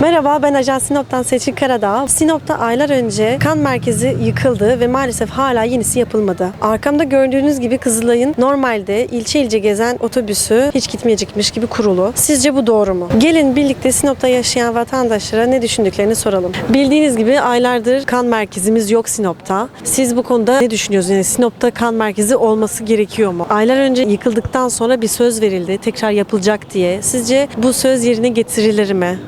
Merhaba ben Ajan Sinop'tan Seçil Karadağ. Sinop'ta aylar önce kan merkezi yıkıldı ve maalesef hala yenisi yapılmadı. Arkamda gördüğünüz gibi Kızılay'ın normalde ilçe ilçe gezen otobüsü hiç gitmeyecekmiş gibi kurulu. Sizce bu doğru mu? Gelin birlikte Sinop'ta yaşayan vatandaşlara ne düşündüklerini soralım. Bildiğiniz gibi aylardır kan merkezimiz yok Sinop'ta. Siz bu konuda ne düşünüyorsunuz? Yani Sinop'ta kan merkezi olması gerekiyor mu? Aylar önce yıkıldıktan sonra bir söz verildi tekrar yapılacak diye. Sizce bu söz yerine getirilir mi?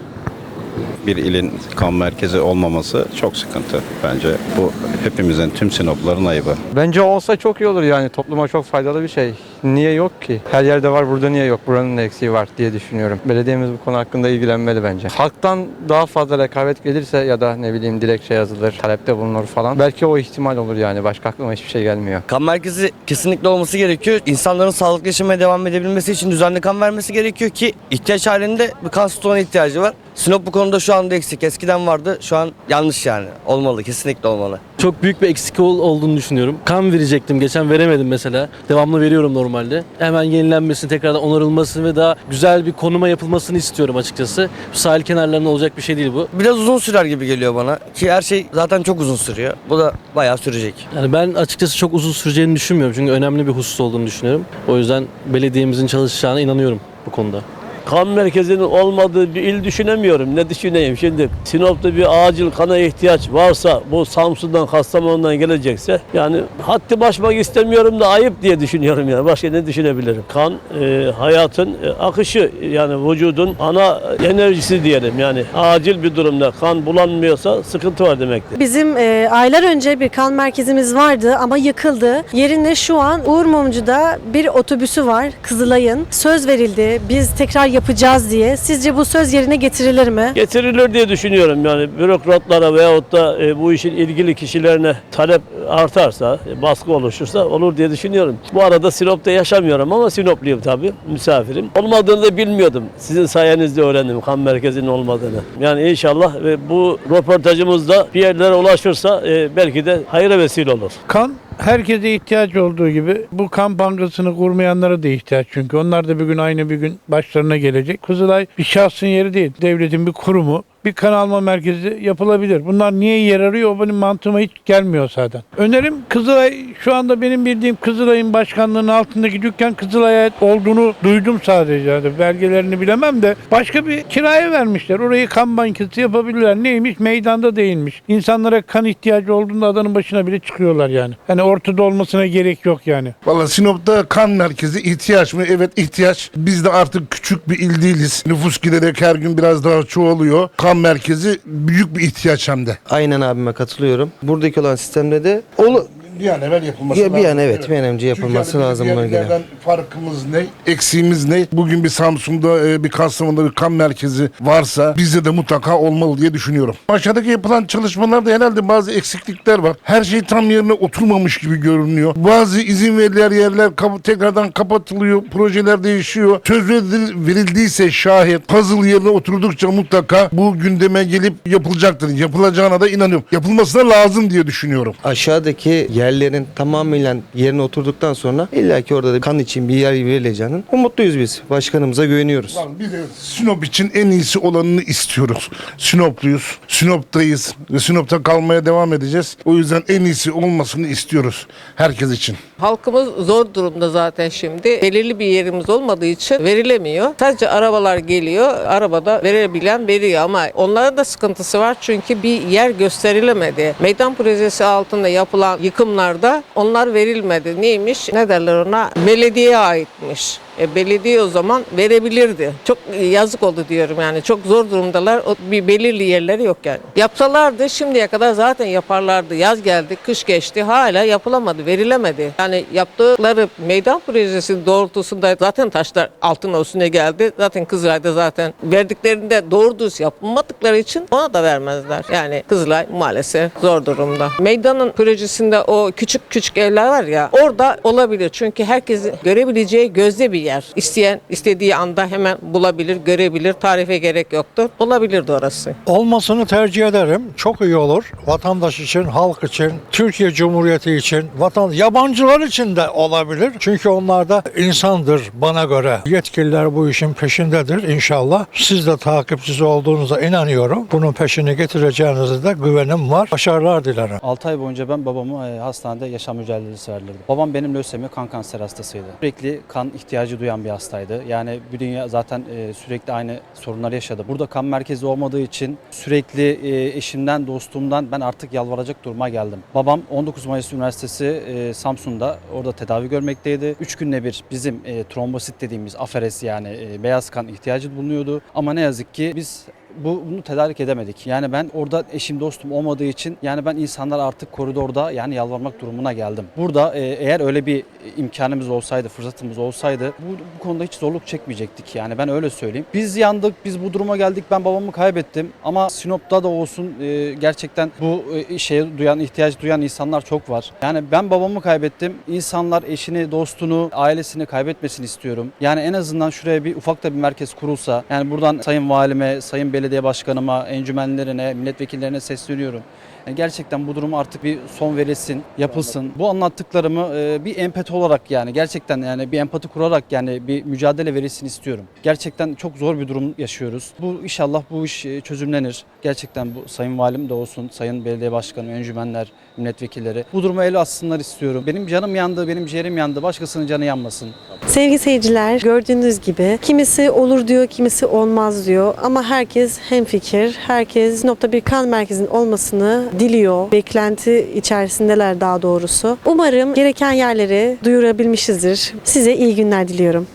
Bir ilin kan merkezi olmaması çok sıkıntı bence. Bu hepimizin tüm Sinopların ayıbı. Bence olsa çok iyi olur yani topluma çok faydalı bir şey. Niye yok ki? Her yerde var burada niye yok? Buranın da eksiği var diye düşünüyorum. Belediyemiz bu konu hakkında ilgilenmeli bence. Halktan daha fazla rekabet gelirse ya da ne bileyim dilekçe yazılır, talepte bulunur falan. Belki o ihtimal olur yani. Başka aklıma hiçbir şey gelmiyor. Kan merkezi kesinlikle olması gerekiyor. İnsanların sağlıklı yaşamaya devam edebilmesi için düzenli kan vermesi gerekiyor ki ihtiyaç halinde bir kan stoğuna ihtiyacı var. Sinop bu konuda şu anda eksik. Eskiden vardı. Şu an yanlış yani. Olmalı. Kesinlikle olmalı. Çok büyük bir eksik ol- olduğunu düşünüyorum. Kan verecektim. Geçen veremedim mesela. Devamlı veriyorum normalde. Hemen yenilenmesini, tekrardan onarılmasını ve daha güzel bir konuma yapılmasını istiyorum açıkçası. Bu sahil kenarlarında olacak bir şey değil bu. Biraz uzun sürer gibi geliyor bana. Ki her şey zaten çok uzun sürüyor. Bu da bayağı sürecek. Yani ben açıkçası çok uzun süreceğini düşünmüyorum. Çünkü önemli bir husus olduğunu düşünüyorum. O yüzden belediyemizin çalışacağına inanıyorum bu konuda. Kan merkezinin olmadığı bir il düşünemiyorum. Ne düşüneyim şimdi? Sinop'ta bir acil kana ihtiyaç varsa bu Samsun'dan Kastamonu'dan gelecekse yani haddi başmak istemiyorum da ayıp diye düşünüyorum yani. Başka ne düşünebilirim? Kan e, hayatın e, akışı yani vücudun ana enerjisi diyelim yani. Acil bir durumda kan bulanmıyorsa sıkıntı var demektir. Bizim e, aylar önce bir kan merkezimiz vardı ama yıkıldı. Yerine şu an Uğur Mumcu'da bir otobüsü var Kızılay'ın. Söz verildi biz tekrar yapacağız diye. Sizce bu söz yerine getirilir mi? Getirilir diye düşünüyorum yani bürokratlara veyahut da e, bu işin ilgili kişilerine talep artarsa, e, baskı oluşursa olur diye düşünüyorum. Bu arada Sinop'ta yaşamıyorum ama Sinopluyum tabii, misafirim. Olmadığını da bilmiyordum. Sizin sayenizde öğrendim kan merkezinin olmadığını. Yani inşallah e, bu röportajımızda bir yerlere ulaşırsa e, belki de hayra vesile olur. Kan herkese ihtiyaç olduğu gibi bu kan bankasını kurmayanlara da ihtiyaç çünkü onlar da bir gün aynı bir gün başlarına gelecek. Kızılay bir şahsın yeri değil, devletin bir kurumu. Bir kan alma merkezi yapılabilir. Bunlar niye yer arıyor o benim mantığıma hiç gelmiyor zaten. Önerim Kızılay şu anda benim bildiğim Kızılay'ın başkanlığının altındaki dükkan Kızılay'a olduğunu duydum sadece. Yani belgelerini bilemem de başka bir kiraya vermişler. Orayı kan bankası yapabilirler. Neymiş? Meydanda değilmiş. İnsanlara kan ihtiyacı olduğunda adanın başına bile çıkıyorlar yani. Hani ortada olmasına gerek yok yani. Valla Sinop'ta kan merkezi ihtiyaç mı? Evet ihtiyaç. Biz de artık küçük bir il değiliz. Nüfus giderek her gün biraz daha çoğalıyor. Kan merkezi büyük bir ihtiyaç hem de. Aynen abime katılıyorum. Buradaki olan sistemde de olu Bir an evvel yapılması Ya bir lazım. an evet, bir an önce yapılması Çünkü lazım illerden farkımız ne? Eksiğimiz ne? Bugün bir Samsun'da e, bir Kastamonu'da bir kan merkezi varsa bizde de mutlaka olmalı diye düşünüyorum. Aşağıdaki yapılan çalışmalarda herhalde bazı eksiklikler var. Her şey tam yerine oturmamış gibi görünüyor. Bazı izin verilen yerler tekrardan kapatılıyor. Projeler değişiyor. Söz veril- verildiyse şayet puzzle yerine oturdukça mutlaka bu gündeme gelip yapılacaktır. Yapılacağına da inanıyorum. Yapılması da lazım diye düşünüyorum. aşağıdaki yerlerin tamamıyla yerine oturduktan sonra illaki orada da kan için bir yer verileceğinin umutluyuz biz. Başkanımıza güveniyoruz. Lan Bir de Sinop için en iyisi olanını istiyoruz. Sinopluyuz, Sinop'tayız ve Sinop'ta kalmaya devam edeceğiz. O yüzden en iyisi olmasını istiyoruz herkes için. Halkımız zor durumda zaten şimdi. Belirli bir yerimiz olmadığı için verilemiyor. Sadece arabalar geliyor. Arabada verebilen veriyor ama onların da sıkıntısı var çünkü bir yer gösterilemedi. Meydan projesi altında yapılan yıkımlarda onlar verilmedi. Neymiş? Ne derler ona? Belediyeye aitmiş. E, belediye o zaman verebilirdi. Çok yazık oldu diyorum yani. Çok zor durumdalar. O, bir belirli yerleri yok yani. Yapsalardı şimdiye kadar zaten yaparlardı. Yaz geldi, kış geçti. Hala yapılamadı, verilemedi. Yani yaptıkları meydan projesi doğrultusunda zaten taşlar altına üstüne geldi. Zaten Kızılay'da zaten verdiklerinde doğru düz yapılmadıkları için ona da vermezler. Yani Kızılay maalesef zor durumda. Meydanın projesinde o küçük küçük evler var ya orada olabilir. Çünkü herkesin görebileceği gözde bir yer. Yer. İsteyen istediği anda hemen bulabilir, görebilir. Tarife gerek yoktur. Olabilirdi orası. Olmasını tercih ederim. Çok iyi olur. Vatandaş için, halk için, Türkiye Cumhuriyeti için, vatan yabancılar için de olabilir. Çünkü onlar da insandır bana göre. Yetkililer bu işin peşindedir inşallah. Siz de takipçisi olduğunuza inanıyorum. Bunun peşini getireceğinize de güvenim var. Başarılar dilerim. 6 ay boyunca ben babamı e, hastanede yaşam mücadelesi verdirdim. Babam benim lösemi kan kanser hastasıydı. Sürekli kan ihtiyacı duyan bir hastaydı. Yani bir dünya zaten e, sürekli aynı sorunları yaşadı. Burada kan merkezi olmadığı için sürekli e, eşimden, dostumdan ben artık yalvaracak duruma geldim. Babam 19 Mayıs Üniversitesi e, Samsun'da orada tedavi görmekteydi. 3 günde bir bizim e, trombosit dediğimiz aferes yani beyaz kan ihtiyacı bulunuyordu. Ama ne yazık ki biz bu bunu tedarik edemedik. Yani ben orada eşim dostum olmadığı için yani ben insanlar artık koridorda yani yalvarmak durumuna geldim. Burada e, eğer öyle bir imkanımız olsaydı, fırsatımız olsaydı bu, bu konuda hiç zorluk çekmeyecektik. Yani ben öyle söyleyeyim. Biz yandık, biz bu duruma geldik. Ben babamı kaybettim ama Sinop'ta da olsun e, gerçekten bu e, şeye duyan, ihtiyaç duyan insanlar çok var. Yani ben babamı kaybettim. İnsanlar eşini, dostunu, ailesini kaybetmesini istiyorum. Yani en azından şuraya bir ufak da bir merkez kurulsa. Yani buradan Sayın Valime, Sayın Belediye Başkanıma, encümenlerine, milletvekillerine sesleniyorum. Yani gerçekten bu durum artık bir son verilsin, yapılsın. Bu anlattıklarımı e, bir empati olarak yani gerçekten yani bir empati kurarak yani bir mücadele verilsin istiyorum. Gerçekten çok zor bir durum yaşıyoruz. Bu inşallah bu iş e, çözümlenir. Gerçekten bu Sayın Valim de olsun, Sayın Belediye Başkanı, encümenler, milletvekilleri bu duruma el atsınlar istiyorum. Benim canım yandı, benim ciğerim yandı. Başkasının canı yanmasın. Sevgili seyirciler gördüğünüz gibi kimisi olur diyor, kimisi olmaz diyor ama herkes hemfikir. Herkes nokta bir kan merkezinin olmasını diliyor. Beklenti içerisindeler daha doğrusu. Umarım gereken yerleri duyurabilmişizdir. Size iyi günler diliyorum.